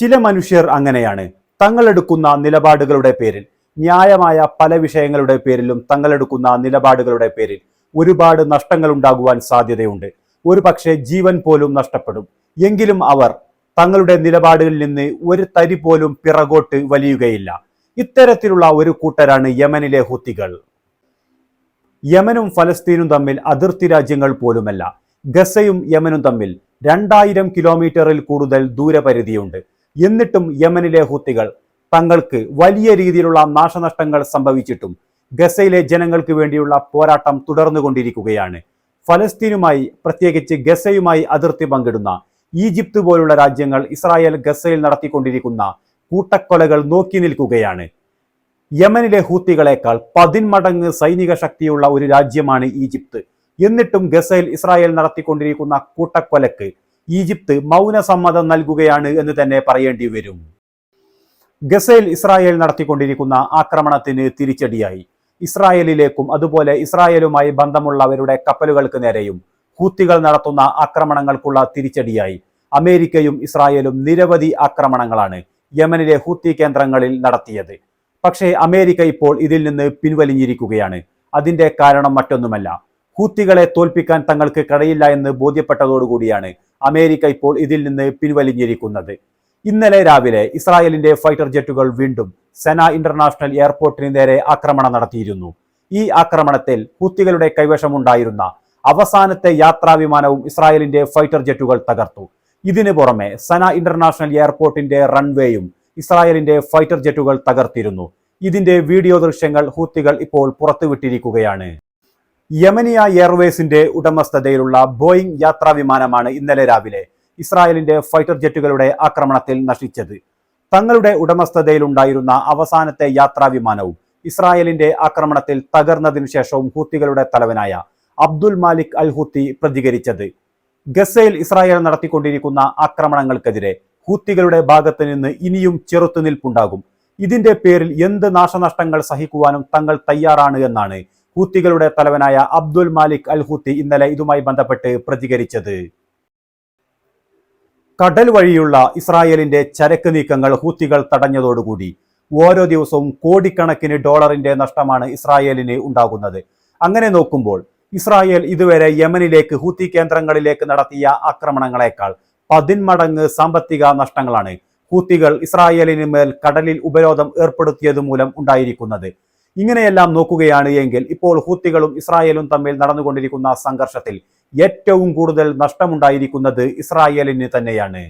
ചില മനുഷ്യർ അങ്ങനെയാണ്. തങ്ങളെടുക്കുന്ന നിലപാടുകളുടെ പേരിൽ ന്യായമായ പല വിഷയങ്ങളുടെ പേരിലും തങ്ങളെടുക്കുന്ന നിലപാടുകളുടെ പേരിൽ ഒരുപാട് നഷ്ടങ്ങൾ ഉണ്ടാകുവാൻ സാധ്യതയുണ്ട്. ഒരു പക്ഷേ ജീവൻ പോലും നഷ്ടപ്പെടും. എങ്കിലും അവർ തങ്ങളുടെ നിലപാടുകളിൽ നിന്ന് ഒരു തരി പോലും പിറകോട്ട് വലിയുകയില്ല. ഇത്തരത്തിലുള്ള ഒരു കൂട്ടരാണ് യമനിലെ ഹുത്തികൾ. യമനും ഫലസ്തീനും തമ്മിൽ അതിർത്തി രാജ്യങ്ങൾ പോലുമല്ല. ഗസയും യമനും തമ്മിൽ രണ്ടായിരം കിലോമീറ്ററിൽ കൂടുതൽ ദൂരപരിധിയുണ്ട്. എന്നിട്ടും യമനിലെ ഹുത്തികൾ തങ്ങൾക്ക് വലിയ രീതിയിലുള്ള നാശനഷ്ടങ്ങൾ സംഭവിച്ചിട്ടും ഗസയിലെ ജനങ്ങൾക്ക് വേണ്ടിയുള്ള പോരാട്ടം തുടർന്നുകൊണ്ടിരിക്കുകയാണ്. ഫലസ്തീനുമായി പ്രത്യേകിച്ച് ഗസയുമായി അതിർത്തി പങ്കിടുന്ന ഈജിപ്ത് പോലുള്ള രാജ്യങ്ങൾ ഇസ്രായേൽ ഗസയിൽ നടത്തിക്കൊണ്ടിരിക്കുന്ന കൂട്ടക്കൊലകൾ നോക്കി നിൽക്കുകയാണ്. യമനിലെ ഹൂത്തികളെക്കാൾ പതിന്മടങ്ങ് സൈനിക ശക്തിയുള്ള ഒരു രാജ്യമാണ് ഈജിപ്ത്. എന്നിട്ടും ഗസയിൽ ഇസ്രായേൽ നടത്തിക്കൊണ്ടിരിക്കുന്ന കൂട്ടക്കൊലക്ക് ഈജിപ്ത് മൗനസമ്മതം നൽകുകയാണ് എന്ന് തന്നെ പറയേണ്ടി വരും. ഗസേൽ ഇസ്രായേൽ നടത്തിക്കൊണ്ടിരിക്കുന്ന ആക്രമണത്തിന് തിരിച്ചടിയായി. ഇസ്രായേലിലേക്കും അതുപോലെ ഇസ്രായേലുമായി ബന്ധമുള്ളവരുടെ കപ്പലുകൾക്ക് നേരെയും ഹൂത്തികൾ നടത്തുന്ന ആക്രമണങ്ങൾക്കുള്ള തിരിച്ചടിയായി. അമേരിക്കയും ഇസ്രായേലും നിരവധി ആക്രമണങ്ങളാണ് യമനിലെ ഹൂത്തി കേന്ദ്രങ്ങളിൽ നടത്തിയത്. പക്ഷേ അമേരിക്ക ഇപ്പോൾ ഇതിൽ നിന്ന് പിൻവലിഞ്ഞിരിക്കുകയാണ്. അതിന്റെ കാരണം മറ്റൊന്നുമല്ല. ഹൂത്തികളെ തോൽപ്പിക്കാൻ തങ്ങൾക്ക് കഴിയില്ല എന്ന് ബോധ്യപ്പെട്ടതോടുകൂടിയാണ് അമേരിക്ക ഇപ്പോൾ ഇതിൽ നിന്ന് പിൻവലിഞ്ഞിരിക്കുന്നത്. ഇന്നലെ രാവിലെ ഇസ്രായേലിന്റെ ഫൈറ്റർ ജെറ്റുകൾ വീണ്ടും സെന ഇന്റർനാഷണൽ എയർപോർട്ടിന് നേരെ ആക്രമണം നടത്തിയിരുന്നു. ഈ ആക്രമണത്തിൽ ഹൂത്തികളുടെ കൈവശമുണ്ടായിരുന്ന അവസാനത്തെ യാത്രാ വിമാനവും ഇസ്രായേലിന്റെ ഫൈറ്റർ ജെറ്റുകൾ തകർത്തു. ഇതിനു പുറമെ സന ഇന്റർനാഷണൽ എയർപോർട്ടിന്റെ റൺവേയും ഇസ്രായേലിന്റെ ഫൈറ്റർ ജെറ്റുകൾ തകർത്തിരുന്നു. ഇതിന്റെ വീഡിയോ ദൃശ്യങ്ങൾ ഹൂത്തികൾ ഇപ്പോൾ പുറത്തുവിട്ടിരിക്കുകയാണ്. യമനിയ എയർവേസിന്റെ ഉടമസ്ഥതയിലുള്ള ബോയിംഗ് യാത്രാ വിമാനമാണ് ഇന്നലെ രാവിലെ ഇസ്രായേലിന്റെ ഫൈറ്റർ ജെറ്റുകളുടെ ആക്രമണത്തിൽ നശിച്ചത്. തങ്ങളുടെ ഉടമസ്ഥതയിലുണ്ടായിരുന്ന അവസാനത്തെ യാത്രാ വിമാനവും ഇസ്രായേലിന്റെ ആക്രമണത്തിൽ തകർന്നതിനു ശേഷവും ഹൂത്തികളുടെ തലവനായ അബ്ദുൽ മാലിക് അൽ ഹൂത്തി പ്രതികരിച്ചത്. ഗസയിൽ ഇസ്രായേൽ നടത്തിക്കൊണ്ടിരിക്കുന്ന ആക്രമണങ്ങൾക്കെതിരെ ഹൂത്തികളുടെ ഭാഗത്ത് നിന്ന് ഇനിയും ചെറുത്തുനിൽപ്പുണ്ടാകും. ഇതിന്റെ പേരിൽ എന്ത് നാശനഷ്ടങ്ങൾ സഹിക്കുവാനും തങ്ങൾ തയ്യാറാണ് എന്നാണ് ഹൂത്തികളുടെ തലവനായ അബ്ദുൽ മാലിക് അൽ ഹൂത്തി ഇന്നലെ ഇതുമായി ബന്ധപ്പെട്ട് പ്രതികരിച്ചത്. കടൽ വഴിയുള്ള ഇസ്രായേലിന്റെ ചരക്ക് നീക്കങ്ങൾ ഹൂത്തികൾ തടഞ്ഞതോടുകൂടി ഓരോ ദിവസവും കോടിക്കണക്കിന് ഡോളറിന്റെ നഷ്ടമാണ് ഇസ്രായേലിന് ഉണ്ടാകുന്നത്. അങ്ങനെ നോക്കുമ്പോൾ ഇസ്രായേൽ ഇതുവരെ യമനിലേക്ക് ഹൂത്തി കേന്ദ്രങ്ങളിലേക്ക് നടത്തിയ ആക്രമണങ്ങളെക്കാൾ പതിന്മടങ്ങ് സാമ്പത്തിക നഷ്ടങ്ങളാണ് ഹൂത്തികൾ ഇസ്രായേലിന് മേൽ കടലിൽ ഉപരോധം ഏർപ്പെടുത്തിയത് മൂലം ഉണ്ടായിരിക്കുന്നത്. ഇങ്ങനെയെല്ലാം നോക്കുകയാണ് എങ്കിൽ ഇപ്പോൾ ഹൂത്തികളും ഇസ്രായേലും തമ്മിൽ നടന്നുകൊണ്ടിരിക്കുന്ന സംഘർഷത്തിൽ ഏറ്റവും കൂടുതൽ നഷ്ടമുണ്ടായിരിക്കുന്നത് ഇസ്രായേലിന് തന്നെയാണ്.